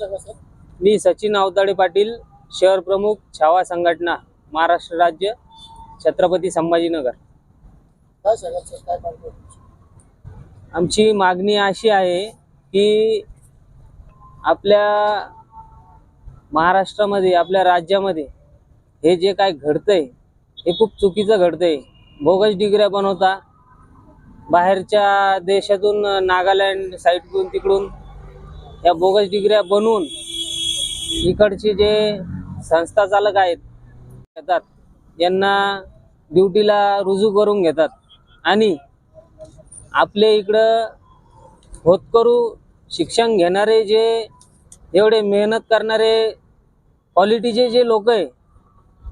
सांगा सर मी सचिन अवताडे पाटील शहर प्रमुख छावा संघटना महाराष्ट्र राज्य छत्रपती संभाजीनगर. काय सांगाल सर काय मागणी आहे तुमची? आमची मागणी अशी आहे की आपल्या महाराष्ट्रामध्ये आपल्या राज्यामध्ये हे जे काय घडतंय हे खूप चुकीचं घडतंय. बोगस डिग्र्या बनवता बाहेरच्या देशातून नागालँड साईडकडून तिकडून या बोगस डिग्र्या बनवून इकडचे जे संस्था चालक आहेत येतात. यांना ड्युटीला रुजू करून घेतात. आणि आपले इकडं होतकरू शिक्षण घेणारे जे एवढे मेहनत करणारे क्वालिटीचे जे लोक आहे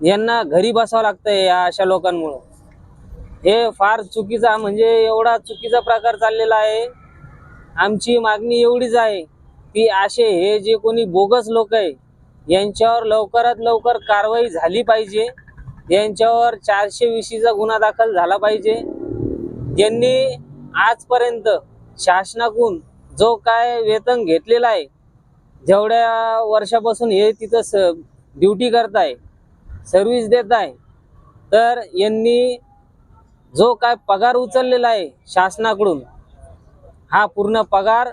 यांना घरी बसावं लागतं या अशा लोकांमुळं. हे फार चुकीचा म्हणजे एवढा चुकीचा प्रकार चाललेला आहे. आमची मागणी एवढीच आहे की असे हे जे कोणी बोगस लोक आहे यांच्यावर लवकरात लवकर कारवाई झाली पाहिजे. यांच्यावर चारशे विशीचा गुन्हा दाखल झाला पाहिजे. यांनी आजपर्यंत शासनाकडून जो काय वेतन घेतलेला आहे जेवढ्या वर्षापासून हे तिथं स ड्युटी करताय सर्व्हिस देत आहे तर यांनी जो काय पगार उचललेला आहे शासनाकडून हा पूर्ण पगार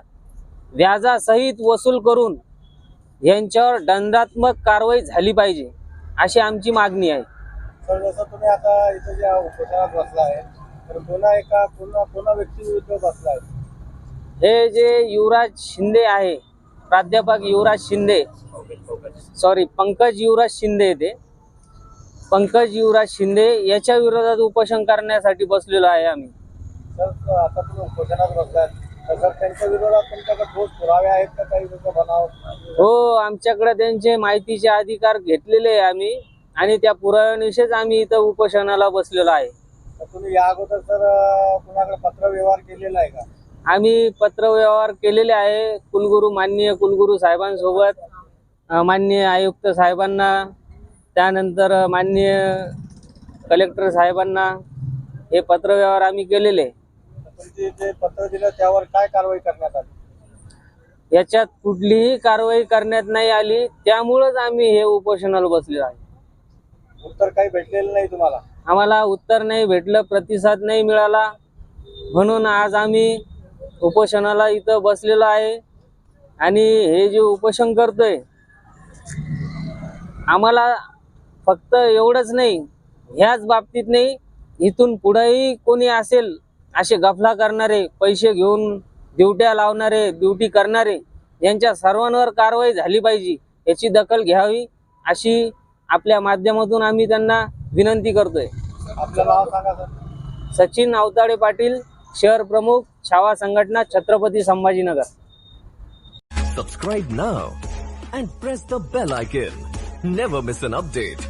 व्याजासहित वसूल करून यांच्यावर दंडात्मक कारवाई झाली पाहिजे अशी आमची मागणी आहे. सर जसं तुम्ही आता इथं ज्या उपोषणात बसला आहे तर पुन्हा एका व्यक्ती विरुद्ध बसला आहे. हे जे युवराज शिंदे आहे प्राध्यापक युवराज शिंदे सॉरी पंकज युवराज शिंदे ते. पंकज युवराज शिंदे याच्या विरोधात उपोषण करण्यासाठी बसलेलो आहे आम्ही. सर आता तुम्ही उपोषणात सर त्यांच्या विरोधात तुमच्याकडे ठोस पुरावे आहेत का? काही बनाव हो आमच्याकडे त्यांचे माहितीचे अधिकार घेतलेले आहे आम्ही. आणि त्या पुराव्यानिशीच आम्ही इथं उपोषणाला बसलेलो आहे. तर तुम्ही या अगोदर सर कुणाकडे पत्र व्यवहार केलेला आहे का? आम्ही पत्रव्यवहार केलेले आहे कुलगुरू माननीय कुलगुरू साहेबांसोबत अ, माननीय आयुक्त साहेबांना त्यानंतर माननीय कलेक्टर साहेबांना हे पत्रव्यवहार आम्ही केलेले. आहे. तर तुमची जे पत्र दिलं त्यावर काय कारवाई करण्यात आली? याच्यात कुठलीही कारवाई करण्यात नाही आली. त्यामुळंच आम्ही हे उपोषणाला बसलेलो आहे. उत्तर काही भेटलेलं नाही तुम्हाला? आम्हाला उत्तर नाही भेटलं प्रतिसाद नाही मिळाला. म्हणून आज आम्ही उपोषणाला इथं बसलेलो आहे. आणि हे जे उपोषण करतोय आम्हाला फक्त एवढंच नाही ह्याच बाबतीत नाही इथून पुढेही कोणी असेल असे गफला करणारे पैसे घेऊन ड्युट्या लावणारे ड्युटी करणारे यांच्या सर्वांवर कारवाई झाली पाहिजे याची दखल घ्यावी अशी आपल्या माध्यमातून आम्ही त्यांना विनंती करतोय आपलं नाव सांगा सर सचिन अवताडे पाटील शहर प्रमुख छावा संघटना Chhatrapati Sambhajinagar Subscribe now and press the bell icon. Never miss an update.